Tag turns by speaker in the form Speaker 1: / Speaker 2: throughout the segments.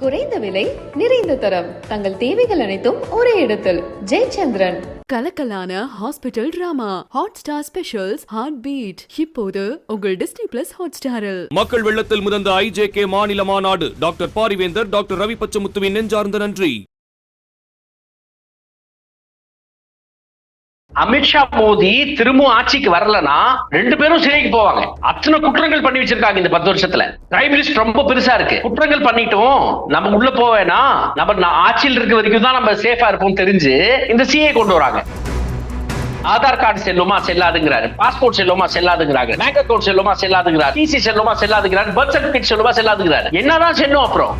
Speaker 1: குறைந்த விலை நிறைந்த தரம். தங்கள் தேவைகள் அனைத்தும் ஒரே இடத்தில். Jayachandran.
Speaker 2: கலக்கலான hospital drama. Hotstar specials heart beat இப்போது உங்கள் டிஸ்னி பிளஸ் ஹாட் ஸ்டாரில்
Speaker 3: மக்கள் வெள்ளத்தில் முதந்த ஐஜேகே மாநில மாநாடு. டாக்டர் பாரிவேந்தர் டாக்டர் ரவி பச்சமுத்துவின் நெஞ்சார்ந்த நன்றி.
Speaker 4: அமித்ஷா மோடி திரும்பவும் ஆட்சிக்கு வரலன்னா ரெண்டு பேரும் சிறைக்கு போவாங்க. அத்தனை குற்றங்கள் பண்ணி வச்சிருக்காங்க இந்த பத்து வருஷத்துல. கிரைம் லிஸ்ட் ரொம்ப பெருசா இருக்கு. குற்றங்கள் பண்ணிட்டோம் நம்ம உள்ள போவேனா நம்ம ஆட்சியில் இருக்க வரைக்கும் தான் நம்ம சேஃபா இருப்போம் தெரிஞ்சு இந்த சிஏ கொண்டு வராங்க. ஆதார் கார்டு செல்லுமா செல்லாதுங்கிறாரு. பாஸ்போர்ட் செல்லுமா செல்லாதுங்கிறாங்க பேங்க் அக்கௌண்ட் செல்லுமா செல்லாதுங்கிறாரு. டிசி செல்லுமா செல்லாதுங்கிறாரு. பர்த் சர்டிபிகேட் செல்லுமா செல்லாதுங்கிறாரு. என்னதான் செல்லும் அப்புறம்?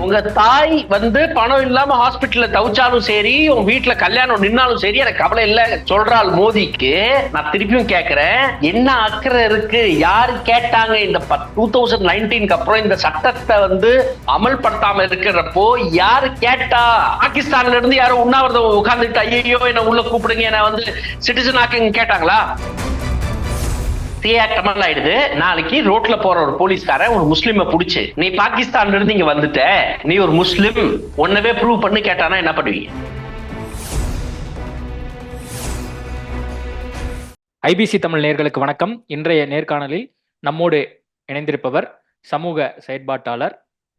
Speaker 4: உங்க தாய் வந்து பணம் இல்லாம ஹாஸ்பிட்டல்ல தவிச்சாலும் சரி உங்க வீட்டுல கல்யாணம் நின்னாலும் சரி எனக்கு கவலை இல்ல. சொல்றாள் மோதிக்கு. நான் திருப்பியும் கேக்குறேன். என்ன அக்கறை இருக்கு? யாரு கேட்டாங்க இந்த டூ தௌசண்ட் நைன்டீனுக்கு அப்புறம் இந்த சட்டத்தை வந்து அமல்படுத்தாம இருக்கிறப்போ யாரு கேட்டா? பாகிஸ்தான்ல இருந்து யாரும் உண்ணாவிரதம் உட்கார்ந்துட்டு ஐயோ என்ன உள்ள கூப்பிடுங்க என்ன வந்து சிட்டிசன் ஆக்குங்க கேட்டாங்களா? கமல் ஆயிடுது. நாளைக்கு ரோட்ல போற ஒரு போலீஸ்காரன் ஒரு முஸ்லிமை புடிச்சு நீ பாகிஸ்தான்ல இருந்து இங்க வந்துட்ட. நீ ஒரு முஸ்லிம். ஒன்னவே ப்ரூவ் பண்ணி கேட்டானா என்ன பண்ணுவீங்க?
Speaker 5: ஐபிசி தமிழ் நேர்களுக்கு வணக்கம். இன்றைய நேர்காணலில் நம்மோடு இணைந்திருப்பவர் சமூக செயற்பாட்டாளர்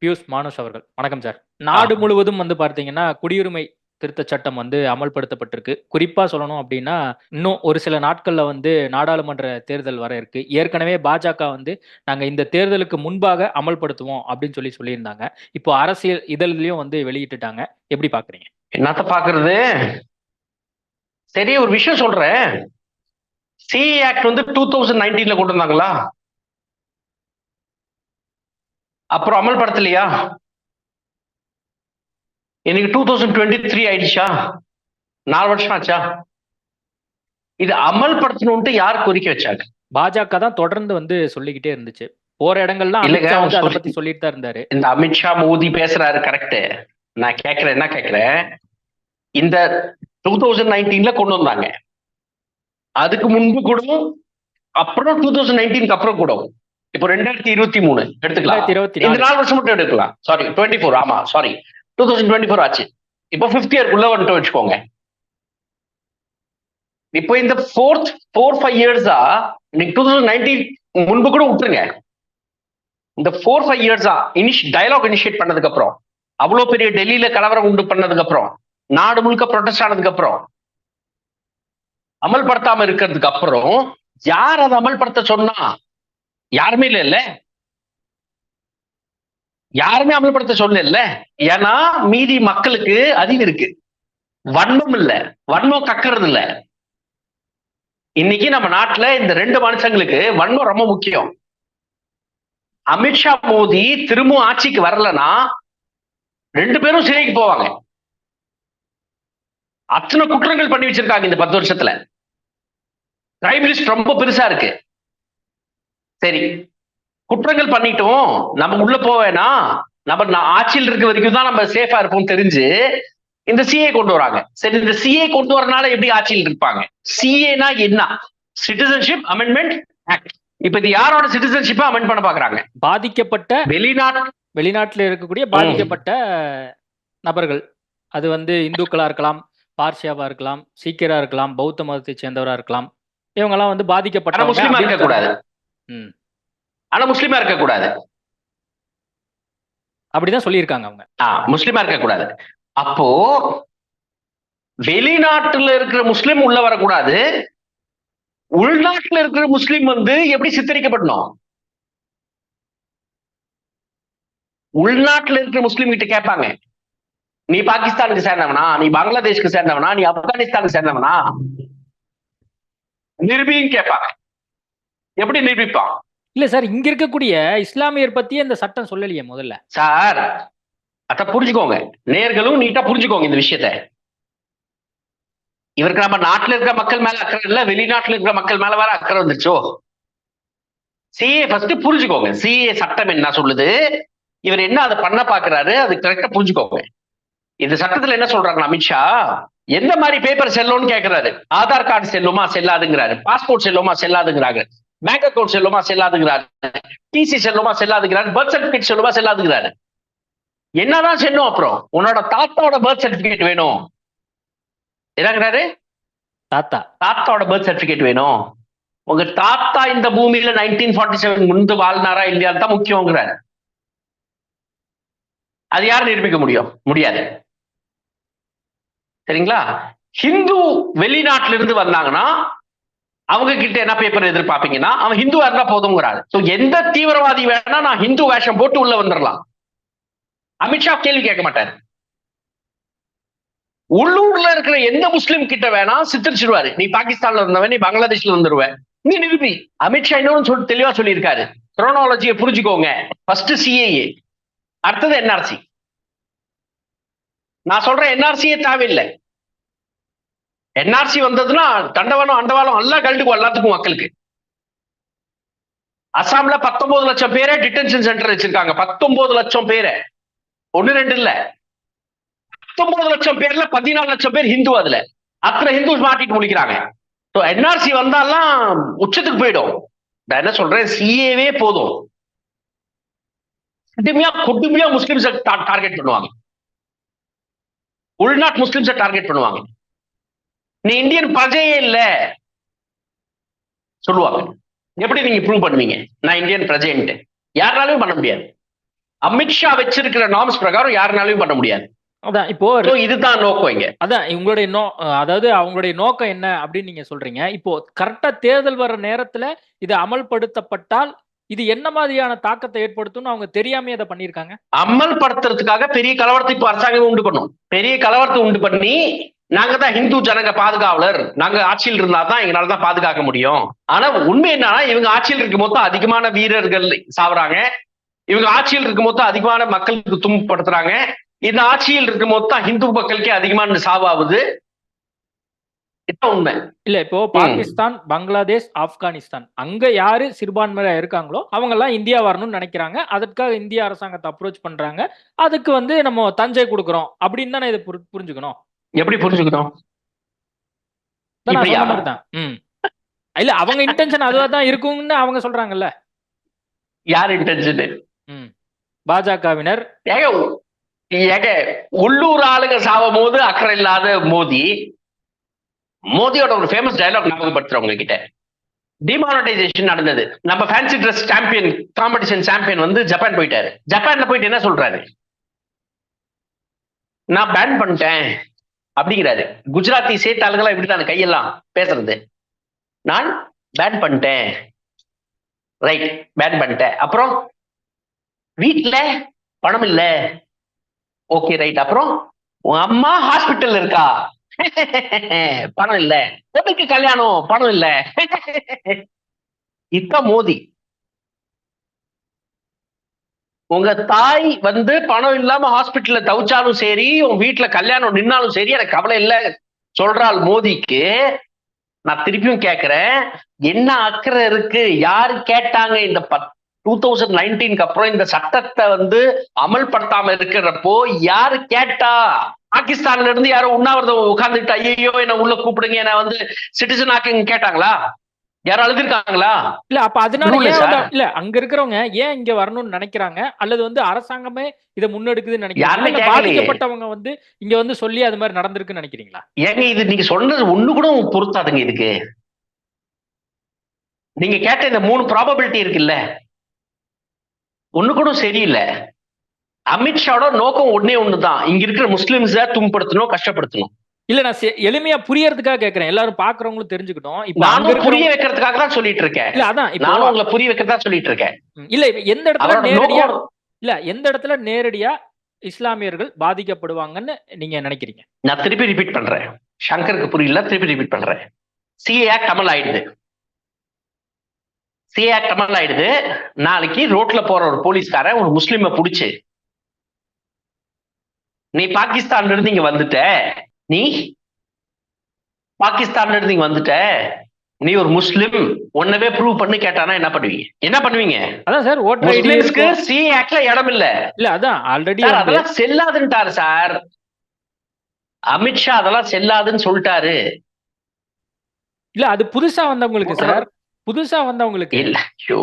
Speaker 5: பியூஷ் மானுஷ் அவர்கள். வணக்கம் சார். நாடு முழுவதும் வந்து பார்த்தீங்கன்னா குடியுரிமை திருத்த சட்டம் வந்து அமல்படுத்தப்பட்டிருக்கு. குறிப்பா சொல்லணும் அப்படின்னா இன்னும் ஒரு சில நாட்கள்ல வந்து நாடாளுமன்ற தேர்தல் வர இருக்கு. ஏற்கனவே பாஜக வந்து நாங்க இந்த தேர்தலுக்கு முன்பாக அமல்படுத்துவோம் அப்படின்னு சொல்லி சொல்லியிருந்தாங்க. இப்போ அரசியல் இதழ்லயும் வந்து வெளியிட்டுட்டாங்க. எப்படி பாக்குறீங்க?
Speaker 4: என்னத்த பாக்குறது? சரி ஒரு விஷயம் சொல்றேன். சி ஆக்ட் வந்து டூ தௌசண்ட் நைன்டீன்ல கொண்டு வந்தாங்களா? அப்புறம் அமல்படுத்தலையா? இன்னைக்கு டூ தௌசண்ட் டுவெண்ட்டி த்ரீ ஆயிடுச்சா? நாலு வருஷம் ஆச்சா? இது அமல்படுத்தணும்ட்டு யார் கோரிக்கை வச்சாங்க?
Speaker 5: பாஜக தான் தொடர்ந்து வந்து சொல்லிக்கிட்டே இருந்துச்சு. போற இடங்கள்லாம் அதை பத்தி சொல்லிட்டு தான் இருந்தாரு.
Speaker 4: இந்த அமித்ஷா மோடி பேசுறாரு கரெக்ட் நான் கேட்கிறேன் என்ன கேட்கிறேன்? இந்த டூ தௌசண்ட் நைன்டீன்ல கொண்டு வந்தாங்க. அதுக்கு முன்பு கூட அப்புறம் டூ தௌசண்ட் நைன்டீனுக்கு அப்புறம் கூட. இப்போ ரெண்டாயிரத்தி இருபத்தி மூணு எடுத்துக்கலாம். இந்த
Speaker 5: நாலு
Speaker 4: வருஷம் மட்டும் எடுக்கலாம். சாரி டுவெண்ட்டி ஃபோர் ஆமா sorry two thousand twenty four ஆச்சு. இப்போ ஃபிஃப்த் இயர்க்குள்ள வந்துட்டு வச்சுக்கோங்க. இப்போ இந்த ஃபோர்த் ஃபோர் ஃபைவ் இயர்ஸா நீங்க டூ தௌசண்ட் நைன்டீன் முன்பு கூட விட்டுருங்க. இந்த ஃபோர் ஃபைவ் இயர்ஸா இனிஷ் டயலாக் இனிஷியேட் பண்ணதுக்கு அப்புறம் அவ்வளோ பெரிய டெல்லியில கலவரம் உண்டு பண்ணதுக்கு அப்புறம் நாடு முழுக்க ப்ரொடெஸ்ட் ஆனதுக்கு அப்புறம் அமல்படுத்தாம இருக்கிறதுக்கு அப்புறம் யார் அதை அமல்படுத்த சொன்னா? யாருமே இல்லை இல்லை யாருமே அமல்படுத்த சொல்லல. ஏன்னா மீதி மக்களுக்கு அதிகம் இருக்கு. வன்மம் இல்ல. வன்மம் கக்கறது இல்ல. இன்னைக்கு நம்ம நாட்டுல இந்த ரெண்டு மனுஷங்களுக்கு வன்மம் ரொம்ப முக்கியம். அமித்ஷா மோடி திரும்பவும் ஆட்சிக்கு வரலன்னா ரெண்டு பேரும் சிறைக்கு போவாங்க. அத்தனை குற்றங்கள் பண்ணி வச்சிருக்காங்க இந்த பத்து வருஷத்துல. கிரைம் லிஸ்ட் ரொம்ப பெருசா இருக்கு. சரி. குற்றங்கள் பண்ணிட்டோம். நம்ம உள்ள போவேனா நம்ம ஆட்சியில் இருக்க வரைக்கும் தான் நம்ம சேஃபா இருப்போம் தெரிஞ்சு இந்த சிஏ கொண்டு வராங்க. சரி இந்த சிஏ கொண்டு வரனால எப்படி ஆட்சியில் இருப்பாங்க? சிஏனா என்ன? சிட்டிசன்ஷிப் அமெண்ட்மெண்ட் ஆக்ட் இப்ப இது யாரோட சிட்டிசன்ஷிப்பை அமெண்ட் பண்ண பாக்குறாங்க?
Speaker 5: பாதிக்கப்பட்ட
Speaker 4: வெளிநாட்டு
Speaker 5: வெளிநாட்டுல இருக்கக்கூடிய பாதிக்கப்பட்ட நபர்கள். அது வந்து இந்துக்களா இருக்கலாம் பார்சியாவா இருக்கலாம் சீக்கியரா இருக்கலாம் பௌத்த மதத்தை சேர்ந்தவரா இருக்கலாம். இவங்க எல்லாம் வந்து பாதிக்கப்பட்ட
Speaker 4: முஸ்லீமா இருக்க கூடாது
Speaker 5: ம்.
Speaker 4: ஆனா முஸ்லீமா இருக்க கூடாது
Speaker 5: அப்படிதான் சொல்லியிருக்காங்க அவங்க.
Speaker 4: ஆ முஸ்லீமா இருக்க கூடாது அப்போ வெளிநாட்டுல இருக்கிற முஸ்லீம் உள்ள வரக்கூடாது. உள்நாட்டுல இருக்கிற முஸ்லீம் வந்து எப்படி சித்தரிக்கப்படணும்? உள்நாட்டுல இருக்கிற முஸ்லீம் கிட்ட கேட்பாங்க. நீ பாகிஸ்தானுக்கு சேர்ந்தவனா? நீ பங்களாதேஷ்க்கு சேர்ந்தவனா? நீ ஆப்கானிஸ்தானுக்கு சேர்ந்தவனா? நிரூபின்னு கேட்பாங்க. எப்படி நிரூபிப்பான்?
Speaker 5: இல்ல சார் இங்க இருக்கக்கூடிய இஸ்லாமியர் பத்தியே இந்த சட்டம் சொல்லலையே முதல்ல.
Speaker 4: சார் அத புரிஞ்சுக்கோங்க. நேர்களும் நீட்டா புரிஞ்சுக்கோங்க இந்த விஷயத்த. இவருக்கு நம்ம நாட்டுல இருக்கிற மக்கள் மேல அக்கறை இல்ல வெளிநாட்டுல இருக்கிற மக்கள் மேல வேற அக்கறை வந்துச்சோ சிஏ ஃபர்ஸ்ட் புரிஞ்சுக்கோங்க. சிஏ சட்டம் என்ன சொல்லுது? இவர் என்ன அதை பண்ண பாக்குறாரு? அது கரெக்டா புரிஞ்சுக்கோங்க. இந்த சட்டத்துல என்ன சொல்றாங்க அமித்ஷா எந்த மாதிரி பேப்பர் செல்லும்னு கேக்குறாரு. ஆதார் கார்டு செல்லுமா? செல்லாதுங்கிறாரு. பாஸ்போர்ட் செல்லுமா? செல்லாதுங்கிறாங்க பேங்க் அக்கௌண்ட் செல்லுமா செல்லாதுங்கிறாரு. டிசி செல்லுமா செல்லாதுங்கிறாரு. பர்த் சர்டிபிகேட் செல்லுமா செல்லாதுங்கிறாரு. என்னதான் செய்யணும் அப்புறம்? உன்னோட தாத்தாவோட பர்த் சர்டிபிகேட் வேணும். என்னங்கிறாரு?
Speaker 5: தாத்தா.
Speaker 4: தாத்தாவோட பர்த் சர்டிபிகேட் வேணும். உங்க தாத்தா இந்த பூமியில நைன்டீன் ஃபார்ட்டி செவன் முன்பு வாழ்னாரா இல்லையா தான் முக்கியங்கிறாரு. அது யார் நிரூபிக்க முடியும்? முடியாது. சரிங்களா? ஹிந்து வெளிநாட்டுல இருந்து வந்தாங்கன்னா அவங்க கிட்ட என்ன பேப்பர் எதிர்பார்ப்பீங்கன்னா அவன் ஹிந்துவா இருந்தா போதுங்கிறாரு ஸோ எந்த தீவிரவாதி வேணா நான் ஹிந்து வேஷம் போட்டு உள்ள வந்துடலாம் அமித்ஷா கேள்வி கேட்க மாட்டாரு. உள்ளூர்ல இருக்கிற எந்த முஸ்லிம் கிட்ட வேணா சித்தரிச்சிருவாரு. நீ பாகிஸ்தான்ல இருந்தவன் நீ பங்களாதேஷ்ல வந்துருவ நீ நிரூபி. அமித்ஷா இன்னொன்னு சொல்லி தெளிவா சொல்லியிருக்காரு. குரோனாலஜியை புரிஞ்சுக்கோங்க. ஃபர்ஸ்ட் சிஏஏ அடுத்தது என்ஆர்சி நான் சொல்றேன் என்ஆர்சியே தேவையில்லை. என்ஆர்சி வந்ததுன்னா தண்டவாளம் அண்டவாளம் எல்லாம் கழட்டுக்கும் எல்லாத்துக்கும் மக்களுக்கு. அசாம்ல பத்தொன்பது லட்சம் பேரை டிடென்ஷன் சென்டர் வச்சிருக்காங்க. பத்தொன்பது லட்சம் பேரை. ஒண்ணு ரெண்டு இல்ல. பத்தொன்பது லட்சம் பேர்ல பதினாலு லட்சம் பேர் ஹிந்து அதுல. அத்தனை ஹிந்து மாட்டிட்டு முடிக்கிறாங்க என்ஆர்சி வந்தாலாம் உச்சத்துக்கு போயிடும். நான் என்ன சொல்றேன்? சிஏவே போதும். கடுமையா கொடுமையா முஸ்லிம்ஸை டார்கெட் பண்ணுவாங்க. உள்நாட்டு முஸ்லிம்ஸை டார்கெட் பண்ணுவாங்க. நீ இந்தியன் பிரஜையே இல்ல. சொல்லுவாங்க. எப்படி நீங்க ப்ரூவ் பண்ணுவீங்க? நான் இந்தியன் பிரஜைன்ட்டு. யாருனாலையும் பண்ண முடியாது. அமித்ஷா வச்சிருக்கிற நார்ம்ஸ் பிரகாரம் யாருனாலையும் பண்ண முடியாது.
Speaker 5: அதான் இப்போ
Speaker 4: இதுதான் நோக்கம் இங்க.
Speaker 5: அதான் உங்களுடைய நோ அதாவது அவங்களுடைய நோக்கம் என்ன அப்படின்னு நீங்க சொல்றீங்க. இப்போ கரெக்டா தேர்தல் வர்ற நேரத்துல இது அமல்படுத்தப்பட்டால் இது என்ன மாதிரியான தாக்கத்தை ஏற்படுத்தும்னு அவங்க தெரியாம அதை பண்ணியிருக்காங்க?
Speaker 4: அமல்படுத்துறதுக்காக பெரிய கலவரத்தை இப்ப அரசாங்கம் உண்டு பண்ணும். பெரிய கலவரத்தை உண்டு பண்ணி நாங்க தான் ஹிந்து ஜனங்க பாதுகாவலர். நாங்க ஆட்சியில் இருந்தா தான் எங்களால தான் பாதுகாக்க முடியும். ஆனா உண்மை என்னன்னா இவங்க ஆட்சியில் இருக்கும் போது அதிகமான வீரர்கள் சாவறாங்க. இவங்க ஆட்சியில் இருக்கும் போது அதிகமான மக்களுக்கு துன்பப்படுத்துறாங்க. இந்த ஆட்சியில் இருக்கும் போது தான் ஹிந்து மக்களுக்கே அதிகமான சாவாகுது. உண்மை.
Speaker 5: இல்ல இப்போ பாகிஸ்தான் பங்களாதேஷ் ஆப்கானிஸ்தான். அங்க யாரு சிறுபான்மையா இருக்காங்களோ அவங்க எல்லாம் இந்தியா வரணும்னு நினைக்கிறாங்க. அதற்காக இந்திய அரசாங்கத்தை அப்ரோச் பண்றாங்க. அதுக்கு வந்து நம்ம தஞ்சை கொடுக்குறோம். அப்படின்னு தானே இதை புரி- புரிஞ்சுக்கணும்?
Speaker 4: எப்படி புரிஞ்சுக்கணும்
Speaker 5: இல்ல அவங்க இன்டென்ஷன் அதுவா தான் இருக்கும்னு அவங்க சொல்றாங்கல்ல.
Speaker 4: யார் இன்டென்ஷன்
Speaker 5: பாஜகவினர்.
Speaker 4: ஏங்க ஏங்க உள்ளூர் ஆளுங்க சாவும் போது அக்கறை இல்லாத மோதி மோதியோட ஒரு ஃபேமஸ் டயலாக் ஞாபகப்படுத்துறேன் உங்ககிட்ட. டிமானடைசேஷன் நடந்தது. நம்ம fancy dress champion competition champion வந்து ஜப்பான் போயிட்டாரு. ஜப்பான்ல போயிட்டு என்ன சொல்றாரு? நான் பேன் பண்ணிட்டேன். அப்படிங்கிறாரு. குஜராத்தி சேட் ஆளுங்களாம் இப்படிதான் கையெல்லாம் பேசுறது. நான் பேன் பண்ணிட்டேன். ரைட் பேன் பண்ணிட்டேன். அப்புறம் வீட்டுல பணம் இல்ல. ஓகே ரைட் அப்புறம் உன் அம்மா ஹாஸ்பிட்டல் இருக்கா? பணம் இல்ல. பொண்ணுக்கு கல்யாணம் பணம் இல்ல. இதான் மோதி. உங்க தாய் வந்து பணம் இல்லாம ஹாஸ்பிட்டல்ல தவிச்சாலும் சரி உன் வீட்டுல கல்யாணம் நின்னாலும் சரி எனக்கு கவலை இல்லை. சொல்றாள் மோதிக்கு. நான் திருப்பியும் கேக்குறேன். என்ன அக்கறை இருக்கு? யாரு கேட்டாங்க இந்த டூ தௌசண்ட் நைன்டீனுக்கு அப்புறம் இந்த சட்டத்தை வந்து அமல்படுத்தாம இருக்கிறப்போ யாரு கேட்டா? பாகிஸ்தான்ல இருந்து யாரோ உண்ணாவிரதம் உட்கார்ந்துட்டு ஐயோ என்ன உள்ள கூப்பிடுங்க என்ன வந்து சிட்டிசன் ஆக்குங்க கேட்டாங்களா? யாரும் அழுதுருக்காங்களா?
Speaker 5: இல்ல அப்ப அதனால ஏன் இல்ல அங்க இருக்கிறவங்க ஏன் இங்க வரணும்னு நினைக்கிறாங்க? அல்லது வந்து அரசாங்கமே இதை முன்னெடுக்குதுன்னு நினைக்கிறாங்க. பாதிக்கப்பட்டவங்க வந்து இங்க வந்து சொல்லி அது மாதிரி நடந்திருக்குன்னு நினைக்கிறீங்களா?
Speaker 4: ஏங்க இது நீங்க சொன்னது ஒண்ணு கூட பொருத்தாதுங்க இதுக்கு. நீங்க கேட்ட இந்த மூணு ப்ராபபிலிட்டி இருக்குல்ல. ஒண்ணு கூட சரியில்லை. அமித்ஷாவோட நோக்கம் ஒண்ணே ஒண்ணுதான். இங்க இருக்கிற முஸ்லிம்ஸ துன்படுத்தணும் கஷ்டப்படுத்தணும்.
Speaker 5: இல்ல நான் எளிமையா புரியறதுக்காக கேக்குறேன். எல்லாரும் பாக்குறவங்களும் தெரிஞ்சுக்கிட்டோம். இப்ப
Speaker 4: நானும் புரிய வைக்கிறதுக்காக தான் சொல்லிட்டு இருக்கேன்
Speaker 5: இல்ல அதான் இப்போ
Speaker 4: நானும் உங்களை புரிய வைக்கிறதா சொல்லிட்டு இருக்கேன்
Speaker 5: இல்ல எந்த இடத்துல நேரடியா இல்ல எந்த இடத்துல நேரடியா இஸ்லாமியர்கள் பாதிக்கப்படுவாங்கன்னு நீங்க நினைக்கிறீங்க?
Speaker 4: நான் திருப்பி ரிப்பீட் பண்றேன். சங்கருக்கு புரியல திருப்பி ரிப்பீட் பண்றேன். சிஏ ஆக்ட் அமல் ஆயிடுது. சிஏ ஆக்ட் அமல் ஆயிடுது. நாளைக்கு ரோட்ல போற ஒரு போலீஸ்காரன் ஒரு முஸ்லிமை புடிச்சு நீ பாகிஸ்தான்ல இருந்து இங்க வந்துட்ட. நீ பாகிஸ்தான்ல இருந்து இங்க வந்துட்ட. நீ ஒரு முஸ்லிம். ஒன்னவே ப்ரூவ் பண்ணி கேட்டானா என்ன பண்ணுவீங்க? என்ன பண்ணுவீங்க?
Speaker 5: அதான் சார் ஓட்டர்
Speaker 4: சிஏ ஆக்ட்ல இடம் இல்ல.
Speaker 5: இல்ல அதான் ஆல்ரெடி
Speaker 4: அதெல்லாம் செல்லாதுன்ட்டாரு சார். அமித்ஷா அதெல்லாம் செல்லாதுன்னு சொல்லிட்டாரு.
Speaker 5: இல்ல அது புதுசா வந்தவங்களுக்கு சார். புதுசா வந்தவங்களுக்கு.
Speaker 4: இல்ல ஐயோ.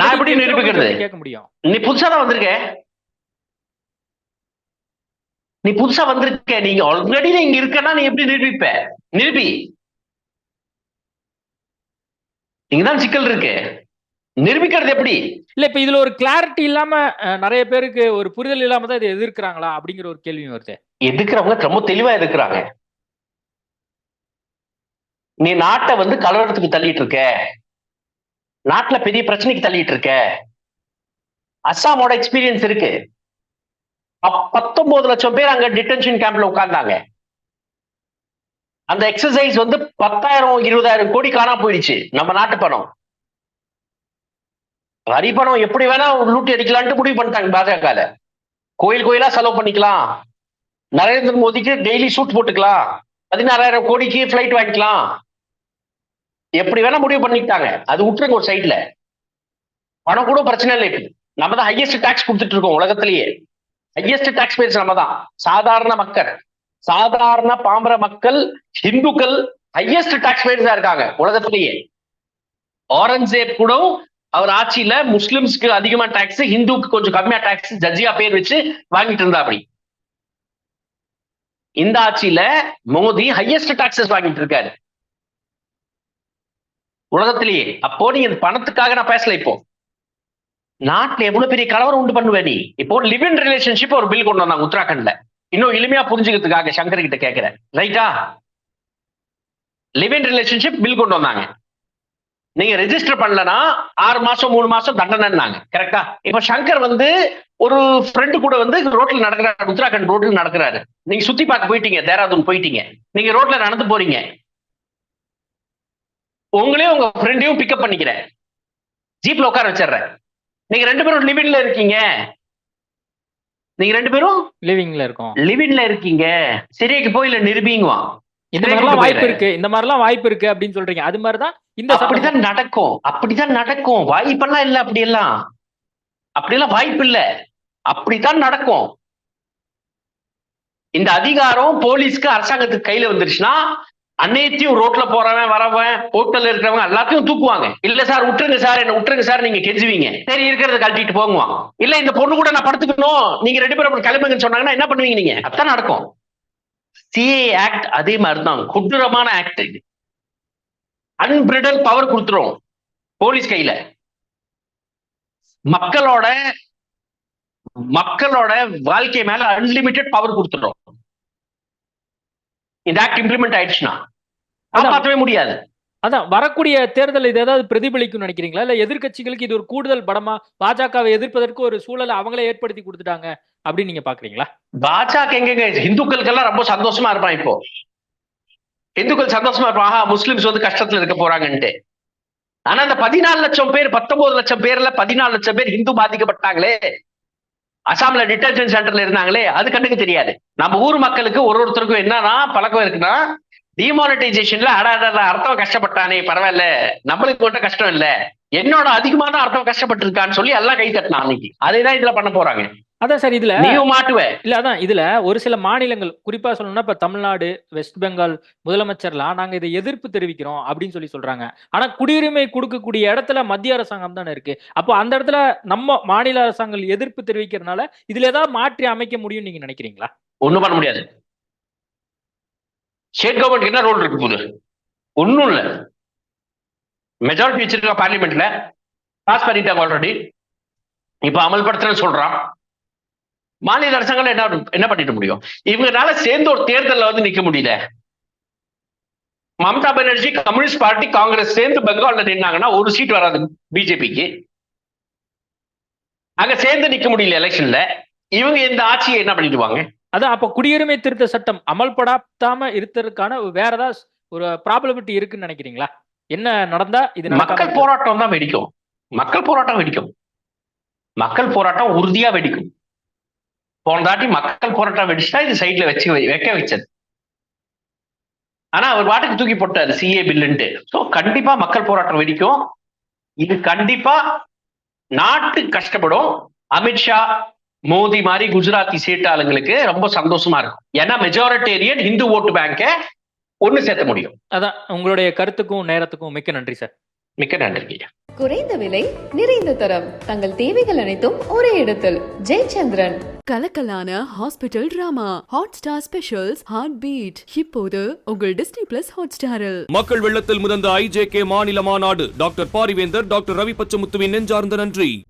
Speaker 4: நான் எப்படி நிரூபிக்கிறது?
Speaker 5: கேட்க முடியும்.
Speaker 4: நீ புதுசா தான் வந்திருக்க. நீ புதுசா வந்திருக்க நீங்க ஆல்ரெடி இங்க இருக்கன்னா நீ எப்படி நிரூபிப்ப? நிரூபி. இங்கதான் சிக்கல் இருக்கு. நிரூபிக்கிறது எப்படி?
Speaker 5: இல்ல இப்ப இதுல ஒரு கிளாரிட்டி இல்லாம நிறைய பேருக்கு ஒரு புரிதல் இல்லாம தான் இதை எதிர்க்கிறாங்களா அப்படிங்கிற ஒரு கேள்வி வருது.
Speaker 4: எதுக்குறவங்க ரொம்ப தெளிவா எதுக்குறாங்க நீ நாட்டை வந்து கலவரத்துக்கு தள்ளிட்டு இருக்க நாட்டுல பெரிய பிரச்சனைக்கு தள்ளிட்டு இருக்க அஸ்ஸாமோட எக்ஸ்பீரியன்ஸ் இருக்கு. பத்தொன்பது லட்சம் பேர் அங்க டிடென்ஷன் கேம்ப்ல உட்கார்ந்தாங்க. அந்த எக்ஸசைஸ் வந்து பத்தாயிரம் இருபதாயிரம் கோடி காணாம போயிடுச்சு. நம்ம நாட்டு பணம். வரி பணம் எப்படி வேணா லூட்டி அடிக்கலான்ட்டு முடிவு பண்ணிட்டாங்க பாஜக கோயில் கோயிலா செலவு பண்ணிக்கலாம். நரேந்திர மோடிக்கு டெய்லி சூட் போட்டுக்கலாம். பதினாறாயிரம் கோடிக்கு ஃபிளைட் வாங்கிக்கலாம். எப்படி வேணா முடிவு பண்ணிக்கிட்டாங்க. அது விட்டுருங்க ஒரு சைட்ல பணம் கூட பிரச்சனை இல்லை நம்ம தான் ஹையஸ்ட் டாக்ஸ் கொடுத்துட்டு இருக்கோம் உலகத்திலேயே. ஹையஸ்ட் டாக்ஸ் பேஸ் நம்ம தான். சாதாரண மக்கள். சாதாரண பாம்பர மக்கள் ஹிந்துக்கள் ஹையஸ்ட் டாக்ஸ் பேர்ஸா இருக்காங்க உலகத்திலேயே. ஆரஞ்சேப் கூட அவர் ஆட்சியில முஸ்லிம்ஸ்க்கு அதிகமா டாக்ஸ் ஹிந்துக்கு கொஞ்சம் கம்மியா டாக்ஸ் ஜட்ஜியா பேர் வச்சு வாங்கிட்டு இருந்தா அப்படி இந்த ஆட்சியில மோடி ஹையஸ்ட் டாக்ஸஸ் வாங்கிட்டு இருக்காரு. உலகத்திலேயே. அப்போ நீங்க இந்த பணத்துக்காக நான் பேசல இப்போ. நாட்டுல எவ்வளவு பெரிய கலவரம் உண்டு பண்ணுவ நீ? இப்போ லிவ் இன் ரிலேஷன்ஷிப் ஒரு பில் கொண்டு வந்தாங்க உத்தராகண்ட்ல. இன்னும் எளிமையா புரிஞ்சுக்கிறதுக்காக சங்கர் கிட்ட கேட்கிறேன் ரைட்டா லிவ் இன் ரிலேஷன்ஷிப் பில் கொண்டு வந்தாங்க. நீங்க ரெஜிஸ்டர் பண்ணலன்னா ஆறு மாசம் மூணு மாசம் தண்டனைன்னாங்க. கரெக்டா இப்ப சங்கர் வந்து ஒரு ஃப்ரெண்டு கூட வந்து ரோட்ல நடக்கிறாரு உத்தராகண்ட் ரோட்ல நடக்கிறாரு. நீங்க சுத்தி பார்க்க போயிட்டீங்க தேராதூன் போயிட்டீங்க. நீங்க ரோட்ல நடந்து போறீங்க. உங்களையும் உங்க ஃப்ரெண்டையும் பிக்கப் பண்ணிக்கிறேன். ஜீப்ல உட்கார வச்சிடுறேன். நீங்க ரெண்டு பேரும் லிவின்ல இருக்கீங்க. நீங்க ரெண்டு பேரும்
Speaker 5: லிவிங்ல இருக்கோம்.
Speaker 4: லிவின்ல இருக்கீங்க. சரியாக்கு போயில நிரூபிங்குவான்.
Speaker 5: இந்த
Speaker 4: சிறைக்கு
Speaker 5: மாதிரிலாம் வாய்ப்பு. இருக்கு. இந்த மாதிரிலாம் வாய்ப்பு இருக்கு அப்படின்னு சொல்றீங்க. அது மாதிரிதான் இந்த
Speaker 4: அப்படிதான் நடக்கும். அப்படிதான் நடக்கும். வாய்ப்பெல்லாம் இல்ல அப்படியெல்லாம். அப்படியெல்லாம் வாய்ப்பு இல்ல. அப்படித்தான் நடக்கும். இந்த அதிகாரம் போலீஸ்க்கு அரசாங்கத்துக்கு கையில வந்துருச்சுன்னா அனைத்தையும் ரோட்ல போறவன் வரவன் ஹோட்டல்ல இருக்கிறவங்க எல்லாத்தையும் தூக்குவாங்க. இல்ல சார் விட்டுருங்க சார் என்ன விட்டுருங்க சார் நீங்க கெஞ்சுவீங்க. சரி இருக்கிறத கழட்டிட்டு போங்குவான். இல்ல இந்த பொண்ணு கூட நான் படுத்துக்கணும். நீங்க ரெண்டு பேரும் கிளம்புங்கன்னு சொன்னாங்கன்னா என்ன பண்ணுவீங்க நீங்க? அதான் நடக்கும். சிஏ ஆக்ட் அதே மாதிரி தான் கொடூரமான ஆக்ட் இது. அன்பிரிடல் பவர் கொடுத்துரும். போலீஸ் கையில. மக்களோட மக்களோட வாழ்க்கை மேல அன்லிமிட்டெட் பவர் கொடுத்துரும். இந்த ஆக்ட் இம்ப்ளிமெண்ட் ஆயிடுச்சுன்னா. காப்பாற்றவே முடியாது.
Speaker 5: அதான் வரக்கூடிய தேர்தல் இது ஏதாவது பிரதிபலிக்கும் நினைக்கிறீங்களா? இல்ல எதிர்க்கட்சிகளுக்கு இது ஒரு கூடுதல் படமா பாஜகவை எதிர்ப்பதற்கு ஒரு சூழலை அவங்களே ஏற்படுத்தி கொடுத்துட்டாங்க அப்படின்னு நீங்க பாக்குறீங்களா?
Speaker 4: பாஜக எங்கங்க? இந்துக்களுக்கெல்லாம் ரொம்ப சந்தோஷமா இருப்பான் இப்போ. இந்துக்கள் சந்தோஷமா இருப்பான். ஆஹா முஸ்லிம்ஸ் வந்து கஷ்டத்துல இருக்க போறாங்கன்ட்டு. ஆனா அந்த பதினாலு லட்சம் பேர் பத்தொன்பது லட்சம் பேர்ல பதினாலு லட்சம் பேர் இந்து பாதிக்கப்பட்டாங்களே. அசாம்ல டிடென்ஷன் சென்டர்ல இருந்தாங்களே அது கண்ணுக்கு தெரியாது. நம்ம ஊர் மக்களுக்கு ஒரு ஒருத்தருக்கும் என்னன்னா பழக்கம் இருக்குன்னா டிமானிட்டைசேஷன்ல அடாத அர்த்தம் கஷ்டப்பட்டானே பரவாயில்ல. நம்மளுக்கு மட்டும் கஷ்டம் இல்ல. என்னோட அதிகமான அர்த்தம் கஷ்டப்பட்டு இருக்கான்னு சொல்லி எல்லாம் கை தட்டினான் அன்னைக்கு. அதேதான் இதுல பண்ண போறாங்க.
Speaker 5: அதான் சார் இதுல
Speaker 4: நீயும் மாட்டுவ.
Speaker 5: இல்ல அதான் இதுல ஒரு சில மாநிலங்கள் குறிப்பா சொல்லணும்னா இப்ப தமிழ்நாடு வெஸ்ட் பெங்கால் முதலமைச்சர்லாம் நாங்க இதை எதிர்ப்பு தெரிவிக்கிறோம் அப்படின்னு சொல்லி சொல்றாங்க. ஆனா குடியுரிமை கொடுக்கக்கூடிய இடத்துல மத்திய அரசாங்கம் தானே இருக்கு. அப்போ அந்த இடத்துல நம்ம மாநில அரசாங்கம் எதிர்ப்பு தெரிவிக்கிறதுனால இதுல ஏதாவது மாற்றி அமைக்க முடியும் நீங்க நினைக்கிறீங்களா?
Speaker 4: ஒண்ணும் பண்ண முடியாது. ஸ்டேட் கவர்மெண்ட் என்ன ரோல் இருக்கு போகுது? ஒண்ணும் இல்ல. மெஜாரிட்டி வச்சிருக்க பார்லிமெண்ட்ல பாஸ் பண்ணிட்டாங்க ஆல்ரெடி இப்ப அமல்படுத்துறேன்னு சொல்றான். மாநில அரசாங்கம் என்ன என்ன பண்ணிட்டு முடியும்? இவங்கனால சேர்ந்து ஒரு தேர்தல்ல வந்து நிக்க முடியல. மம்தா பானர்ஜி கம்யூனிஸ்ட் பார்ட்டி காங்கிரஸ் சேர்ந்து பெங்கால்ல நின்னாங்கன்னா ஒரு சீட் வராது பிஜேபிக்கு. அங்க சேர்ந்து நிக்க முடியல எலெக்ஷன்ல. இவங்க இந்த ஆட்சியை என்ன பண்ணிடுவாங்க?
Speaker 5: அதான் அப்ப குடியுரிமை திருத்த சட்டம் அமல்படாத்தாம இருத்ததுக்கான வேற ஏதாவது ஒரு ப்ராபபிலிட்டி இருக்குன்னு நினைக்கிறீங்களா? என்ன நடந்தா இது
Speaker 4: மக்கள்? போராட்டம் தான் வெடிக்கும். மக்கள் போராட்டம் வெடிக்கும். மக்கள் போராட்டம் உறுதியா வெடிக்கும். போன தாட்டி மக்கள் போராட்டம் வெடிச்சுட்டா இது சைட்ல வச்சு வைக்க வச்சது. ஆனா அவர் பாட்டுக்கு தூக்கி போட்டாரு சிஏ பில்லுன்ட்டு. சோ கண்டிப்பா மக்கள் போராட்டம் வெடிக்கும். இது கண்டிப்பா நாட்டு கஷ்டப்படும். அமித்ஷா மோடி மாதிரி குஜராத்தி சீட்டாளுங்களுக்கு ரொம்ப சந்தோஷமா இருக்கும். ஏன்னா மெஜாரிட்டேரியன் இந்து ஓட்டு பேங்கை ஒண்ணு சேர்த்த முடியும்.
Speaker 5: அதான் உங்களுடைய கருத்துக்கும் நேரத்துக்கும் மிக்க நன்றி சார்.
Speaker 4: மிக்க நன்றி
Speaker 1: குறைந்த விலை நிறைந்த தரம். தங்கள் தேவைகள் அனைத்தும் ஒரே இடத்தில். Jayachandran.
Speaker 2: கலக்கலான hospital drama. Hotstar specials heart beat இப்போது உங்கள் டிஸ்னி பிளஸ் ஹாட் ஸ்டாரில்
Speaker 3: மக்கள் வெள்ளத்தில் முதந்த ஐஜேகே மாநில மாநாடு. டாக்டர் பாரிவேந்தர் டாக்டர் ரவி பச்சமுத்துவின் நெஞ்சார்ந்த நன்றி.